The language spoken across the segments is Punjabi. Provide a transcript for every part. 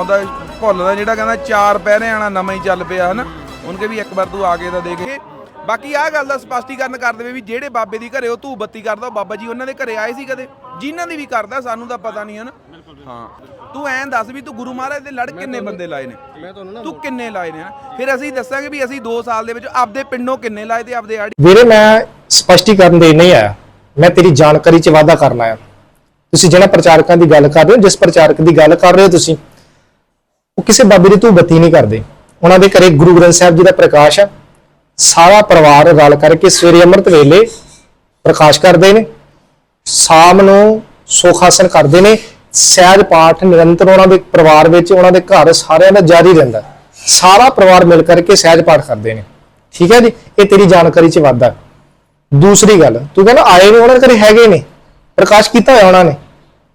ਉਹਦਾ ਭੁੱਲਦਾ ਜਿਹੜਾ ਕਹਿੰਦਾ ਚਾਰ ਪਹਿਰੇ ਆਣਾ ਨਵਾਂ ਹੀ ਚੱਲ ਪਿਆ ਹਨਾ? ਉਹਨਕੇ ਵੀ ਇੱਕ ਵਾਰ ਤੂੰ ਆ ਕੇ ਤਾਂ ਦੇਖ। ਬਾਕੀ ਆਹ ਗੱਲ ਦਾ ਸਪਸ਼ਟੀਕਰਨ ਕਰ ਦੇਵੇ ਵੀ ਜਿਹੜੇ ਬਾਬੇ ਦੀ ਘਰੇ ਉਹ ਧੂਪ ਬੱਤੀ ਕਰਦਾ ਉਹ ਬਾਬਾ ਜੀ ਉਹਨਾਂ ਦੇ ਘਰੇ ਆਏ ਸੀ ਕਦੇ? ਜਿਨ੍ਹਾਂ ਦੀ ਵੀ ਕਰਦਾ ਸਾਨੂੰ ਤਾਂ ਪਤਾ ਨਹੀਂ ਹਨਾ? ਹਾਂ। ਤੂੰ ਐਂ ਦੱਸ ਵੀ ਤੂੰ ਗੁਰੂ ਮਹਾਰਾਜ ਦੇ ਲੜ ਕਿੰਨੇ ਬੰਦੇ ਲਾਏ ਨੇ? ਮੈਂ ਤੁਹਾਨੂੰ ਨਾ ਤੂੰ ਕਿੰਨੇ ਲਾਏ ਨੇ? ਫਿਰ ਅਸੀਂ ਦੱਸਾਂਗੇ ਵੀ ਅਸੀਂ 2 ਸਾਲ ਦੇ ਵਿੱਚ ਆਪਦੇ ਪਿੰਡੋਂ ਕਿੰਨੇ ਲਾਏ ਤੇ ਆਪਦੇ ਆੜੀ ਵੀਰੇ ਮੈਂ ਸਪਸ਼ਟੀਕਰਨ ਦੇਣ ਨਹੀਂ ਆਇਆ। ਮੈਂ ਤੇਰੀ ਜਾਣਕਾਰੀ 'ਚ ਵਾਧਾ ਕਰਨ ਆਇਆ। ਤੁਸੀਂ ਜਿਹੜਾ ਪ੍ਰਚਾਰਕਾਂ ਦੀ ਗੱਲ ਕਰ ਰਹੇ ਹੋ ਜਿਸ ਪ੍ਰਚਾਰਕ ਦੀ ਗੱਲ ਕਰ ਰਹੇ ਹੋ ਤੁਸੀਂ ਉਹ ਕਿਸੇ ਬਾਬੇ ਦੀ ਤੂੰ ਬੱਤੀ ਨਹੀਂ ਕਰਦੇ। ਉਹਨਾਂ ਦੇ ਘਰੇ ਗੁਰੂ ਗ੍ਰੰਥ ਸਾਹਿਬ ਜੀ ਦਾ ਪ੍ਰਕਾਸ਼ ਹੈ ਸਾਰਾ ਪਰਿਵਾਰ ਰਲ ਕਰਕੇ ਸਵੇਰੇ ਅੰਮ੍ਰਿਤ ਵੇਲੇ ਪ੍ਰਕਾਸ਼ ਕਰਦੇ ਨੇ। ਸ਼ਾਮ ਨੂੰ ਸੁਖਾਸਨ ਕਰਦੇ ਨੇ। ਸਹਿਜ ਪਾਠ ਨਿਰੰਤਰ ਉਹਨਾਂ ਦੇ ਪਰਿਵਾਰ ਵਿੱਚ, ਉਹਨਾਂ ਦੇ ਘਰ ਸਾਰਿਆਂ ਦਾ ਜਾਰੀ ਰਹਿੰਦਾ। ਸਾਰਾ ਪਰਿਵਾਰ ਮਿਲ ਕਰਕੇ ਸਹਿਜ ਪਾਠ ਕਰਦੇ ਨੇ। ਠੀਕ ਹੈ ਜੀ? ਇਹ ਤੇਰੀ ਜਾਣਕਾਰੀ 'ਚ ਵਾਧਾ। ਦੂਸਰੀ ਗੱਲ, ਤੂੰ ਕਹਿੰਦਾ ਆਏ ਨੇ ਉਹਨਾਂ ਦੇ ਘਰੇ ਹੈਗੇ ਨੇ। ਪ੍ਰਕਾਸ਼ ਕੀਤਾ ਹੋਇਆ ਉਹਨਾਂ ਨੇ।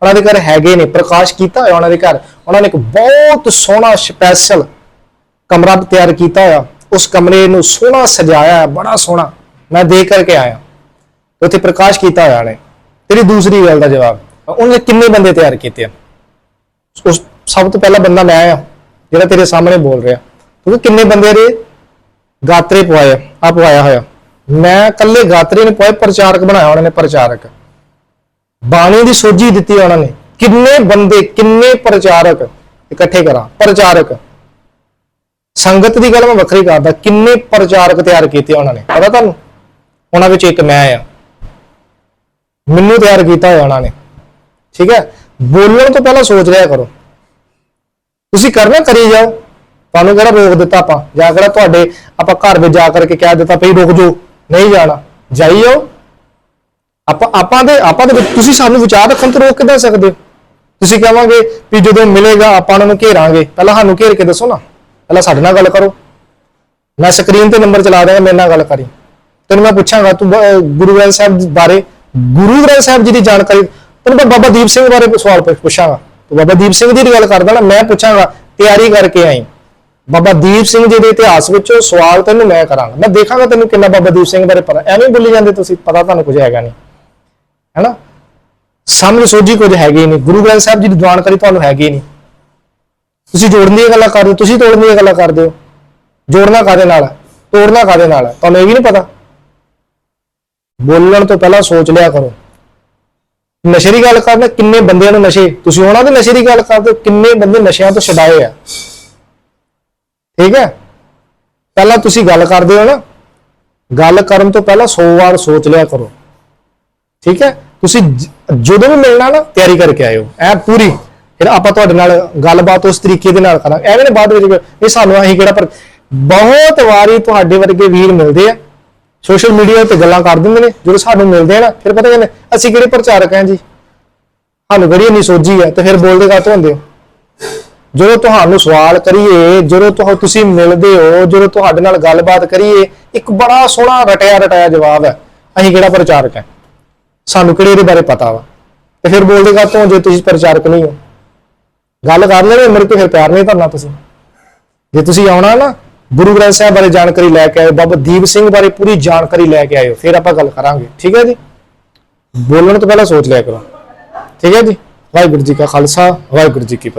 ਉਹਨਾਂ ਦੇ ਘਰ ਹੈਗੇ ਨੇ, ਪ੍ਰਕਾਸ਼ ਕੀਤਾ ਹੋਇਆ ਉਹਨਾਂ ਦੇ ਘਰ। ਉਹਨਾਂ ਨੇ ਇੱਕ ਬਹੁਤ ਸੋਹਣਾ ਸਪੈਸ਼ਲ ਕਮਰਾ ਤਿਆਰ ਕੀਤਾ ਹੋਇਆ। ਉਸ ਕਮਰੇ ਨੂੰ ਸੋਹਣਾ ਸਜਾਇਆ ਹੈ, ਬੜਾ ਸੋਹਣਾ। ਮੈਂ ਦੇਖ ਕਰਕੇ ਆਇਆ। ਉੱਥੇ ਪ੍ਰਕਾਸ਼ ਕੀਤਾ ਹੋਇਆ ਨੇ। ਤੇਰੀ ਦੂਸਰੀ ਗੱਲ ਦਾ ਜਵਾਬ, ਉਹਨੇ ਕਿੰਨੇ ਬੰਦੇ ਤਿਆਰ ਕੀਤੇ ਆ? ਉਸ ਸਭ ਤੋਂ ਪਹਿਲਾ ਬੰਦਾ ਮੈਂ ਆ, ਜਿਹੜਾ ਤੇਰੇ ਸਾਹਮਣੇ ਬੋਲ ਰਿਹਾ। ਕਿਉਂਕਿ ਕਿੰਨੇ ਬੰਦੇ ਦੇ ਗਾਤਰੇ ਪਵਾਏ ਆ? ਪਵਾਇਆ ਹੋਇਆ। ਮੈਂ ਇਕੱਲੇ ਗਾਤਰੇ ਨੇ ਪਵਾਏ ਪ੍ਰਚਾਰਕ ਬਣਾਇਆ ਉਹਨਾਂ ਨੇ, ਪ੍ਰਚਾਰਕ। ਬਾਣੀ ਦੀ ਸੋਝੀ ਦਿੱਤੀ ਉਹਨਾਂ ਨੇ। ਕਿੰਨੇ ਬੰਦੇ, ਕਿੰਨੇ ਪ੍ਰਚਾਰਕ ਇਕੱਠੇ ਕਰਾਂ। ਪ੍ਰਚਾਰਕ। ਸੰਗਤ ਦੀ ਗੱਲ ਮੈਂ ਵੱਖਰੀ ਕਰਦਾ। ਕਿੰਨੇ ਪ੍ਰਚਾਰਕ ਤਿਆਰ ਕੀਤੇ ਉਹਨਾਂ ਨੇ। ਪਤਾ ਤੁਹਾਨੂੰ? ਉਹਨਾਂ ਵਿੱਚ ਇੱਕ ਮੈਂ ਆ। ਮੈਨੂੰ ਤਿਆਰ ਕੀਤਾ ਹੋਇਆ ਉਹਨਾਂ ਨੇ। ਠੀਕ ਹੈ? ਬੋਲਣ ਤੋਂ ਪਹਿਲਾਂ ਸੋਚ ਲਿਆ ਕਰੋ। ਤੁਸੀਂ ਕਰਨਾ, ਕਰੀ ਜਾਓ। ਤੁਹਾਨੂੰ ਕਿਹੜਾ ਰੋਕ ਦਿੱਤਾ ਆਪਾਂ? ਜਾਂ ਕਿਹੜਾ ਤੁਹਾਡੇ ਆਪਾਂ ਘਰ ਵਿੱਚ ਜਾ ਕਰਕੇ ਕਹਿ ਦਿੱਤਾ, ਭਈ ਰੁਕ ਜਾਓ। ਨਹੀਂ ਜਾਣਾ। ਜਾਈ ਜਾਓ। ਆਪਾਂ ਆਪਾਂ ਦੇ ਆਪਾਂ ਦੇ ਵਿੱਚ ਤੁਸੀਂ ਸਾਨੂੰ ਵਿਚਾਰ ਰੱਖਣ ਤੋਂ ਰੋਕ ਕਿੱਦਾਂ ਸਕਦੇ ਹੋ? ਤੁਸੀਂ ਕਹਾਂਗੇ ਵੀ ਜਦੋਂ ਮਿਲੇਗਾ ਆਪਾਂ ਉਹਨਾਂ ਨੂੰ ਘੇਰਾਂਗੇ। ਪਹਿਲਾਂ ਸਾਨੂੰ ਘੇਰ ਕੇ ਦੱਸੋ ਨਾ। ਪਹਿਲਾਂ ਸਾਡੇ ਨਾਲ ਗੱਲ ਕਰੋ। ਮੈਂ ਸਕਰੀਨ ਤੇ ਨੰਬਰ ਚਲਾ ਰਿਹਾ ਮੇਰੇ ਨਾਲ ਗੱਲ ਕਰੀ। ਤੈਨੂੰ ਮੈਂ ਪੁੱਛਾਂਗਾ, ਤੂੰ ਗੁਰੂ ਗ੍ਰੰਥ ਸਾਹਿਬ ਬਾਰੇ ਗੁਰੂ ਗ੍ਰੰਥ ਸਾਹਿਬ ਜੀ ਦੀ ਜਾਣਕਾਰੀ ਤੈਨੂੰ ਮੈਂ ਬਾਬਾ ਦੀਪ ਸਿੰਘ ਬਾਰੇ ਸਵਾਲ ਪੁੱਛ- ਪੁੱਛਾਂਗਾ। ਤੂੰ ਬਾਬਾ ਦੀਪ ਸਿੰਘ ਜੀ ਦੀ ਗੱਲ ਕਰਦਾ ਨਾ, ਮੈਂ ਪੁੱਛਾਂਗਾ, ਤਿਆਰੀ ਕਰਕੇ ਆਈ। ਬਾਬਾ ਦੀਪ ਸਿੰਘ ਜੀ ਦੇ ਇਤਿਹਾਸ ਵਿੱਚੋਂ ਸਵਾਲ ਤੈਨੂੰ ਮੈਂ ਕਰਾਂਗਾ। ਮੈਂ ਦੇਖਾਂਗਾ ਤੈਨੂੰ ਕਿੰਨਾ ਬਾਬਾ ਦੀਪ ਸਿੰਘ ਬਾਰੇ ਪਤਾ। ਐਵੇਂ ਬੋਲੀ ਜਾਂਦੇ ਤੁਸੀਂ, ਪਤਾ ਤੁਹਾਨੂੰ ਕੁਝ ਹੈਗਾ ਨਹੀਂ। ਹੈਨਾ? ਸਮਝ ਸੋਝੀ ਕੁਝ ਹੈਗੀ ਨਹੀਂ। ਗੁਰੂ ਗ੍ਰੰਥ ਸਾਹਿਬ ਜੀ ਦੀ ਜਾਣਕਾਰੀ ਤੁਹਾਨੂੰ ਹੈਗੀ ਨਹੀਂ। ਤੁਸੀਂ ਜੋੜਨ ਦੀਆਂ ਗੱਲਾਂ ਕਰਦੇ ਹੋ, ਤੁਸੀਂ ਤੋੜਨ ਦੀਆਂ ਗੱਲਾਂ ਕਰਦੇ ਹੋ। ਜੋੜਨਾ ਕਾਦੇ ਨਾਲ ਹੈ? ਤੋੜਨਾ ਕਾਦੇ ਨਾਲ ਹੈ? ਤੁਹਾਨੂੰ ਇਹ ਵੀ ਨਹੀਂ ਪਤਾ। ਬੋਲਣ ਤੋਂ ਪਹਿਲਾਂ ਸੋਚ ਲਿਆ ਕਰੋ। ਨਸ਼ੇ ਦੀ ਗੱਲ ਕਰਦੇ, ਕਿੰਨੇ ਬੰਦਿਆਂ ਨੂੰ ਨਸ਼ੇ? ਤੁਸੀਂ ਉਹਨਾਂ ਦੇ ਨਸ਼ੇ ਦੀ ਗੱਲ ਕਰਦੇ ਹੋ, ਕਿੰਨੇ ਬੰਦੇ ਨਸ਼ਿਆਂ ਤੋਂ ਛਡਾਏ ਆ। ਠੀਕ ਹੈ? ਪਹਿਲਾਂ ਤੁਸੀਂ ਗੱਲ ਕਰਦੇ ਹੋ ਨਾ। ਗੱਲ ਕਰਨ ਤੋਂ ਪਹਿਲਾਂ 100 ਵਾਰ ਸੋਚ ਲਿਆ ਕਰੋ। ਠੀਕ ਹੈ? ਤੁਸੀਂ ਜਦੋਂ ਵੀ ਮਿਲਣਾ ਨਾ, ਤਿਆਰੀ ਕਰਕੇ ਆਇਓ। ਐ ਪੂਰੀ। ਫਿਰ ਆਪਾਂ ਤੁਹਾਡੇ ਨਾਲ ਗੱਲਬਾਤ ਉਸ ਤਰੀਕੇ ਦੇ ਨਾਲ ਕਰਾਂਗੇ। ਐਵੇਂ ਨੇ ਬਾਅਦ ਵਿੱਚ ਇਹ ਸਾਨੂੰ ਅਸੀਂ ਕਿਹੜਾ ਪਰ, ਬਹੁਤ ਵਾਰੀ ਤੁਹਾਡੇ ਵਰਗੇ ਵੀਰ ਮਿਲਦੇ ਆ। ਸੋਸ਼ਲ ਮੀਡੀਆ ਤੇ ਗੱਲਾਂ ਕਰ ਦਿੰਦੇ ਨੇ। ਜਦੋਂ ਸਾਨੂੰ ਮਿਲਦੇ ਆ ਨਾ, ਫਿਰ ਪਤਾ ਕਹਿੰਦੇ ਅਸੀਂ ਕਿਹੜੇ ਪ੍ਰਚਾਰਕ ਹਾਂ ਜੀ? ਸਾਨੂੰ ਕਿਹੜੀ ਨਹੀਂ ਸੋਝੀ ਆ, ਤੇ ਫਿਰ ਬੋਲਦੇ ਕਾਹਤੋਂ ਹੁੰਦੇ ਹੋ? ਜਦੋਂ ਤੁਹਾਨੂੰ ਸਵਾਲ ਕਰੀਏ, ਜਦੋਂ ਤੁਹਾਨੂੰ ਤੁਸੀਂ ਮਿਲਦੇ ਹੋ, ਜਦੋਂ ਤੁਹਾਡੇ ਨਾਲ ਗੱਲਬਾਤ ਕਰੀਏ, ਇੱਕ ਬੜਾ ਸੋਹਣਾ ਰਟਿਆ ਰਟਾਇਆ ਜਵਾਬ ਹੈ। ਅਸੀਂ ਕਿਹੜਾ ਪ੍ਰਚਾਰਕ ਹੈ ਸਾਨੂੰ ਕਿਹੜੇ ਇਹਦੇ ਬਾਰੇ ਪਤਾ ਵਾ? ਤੇ ਫਿਰ ਬੋਲਦੇ ਕਾਹਤੋਂ ਜੇ ਤੁਸੀਂ ਪ੍ਰਚਾਰਕ ਨਹੀਂ ਹੋ। ਗੱਲ ਕਰ ਲੈਣੇ ਮੇਰੇ ਤੋਂ ਫਿਰ ਪਿਆਰ ਨਹੀਂ ਕਰਨਾ ਤੁਸੀਂ। ਜੇ ਤੁਸੀਂ ਆਉਣਾ ਨਾ, ਗੁਰੂ ਗ੍ਰੰਥ ਸਾਹਿਬ ਬਾਰੇ ਜਾਣਕਾਰੀ ਲੈ ਕੇ ਆਇਓ, ਬਾਬਾ ਦੀਪ ਸਿੰਘ ਬਾਰੇ ਪੂਰੀ ਜਾਣਕਾਰੀ ਲੈ ਕੇ ਆਇਓ, ਫਿਰ ਆਪਾਂ ਗੱਲ ਕਰਾਂਗੇ। ਠੀਕ ਹੈ ਜੀ? ਬੋਲਣ ਤੋਂ ਪਹਿਲਾਂ ਸੋਚ ਲਿਆ ਕਰੋ। ਠੀਕ ਹੈ ਜੀ? ਵਾਹਿਗੁਰੂ ਜੀ ਕਾ ਖਾਲਸਾ, ਵਾਹਿਗੁਰੂ ਜੀ ਕੀ ਫਤਿਹ।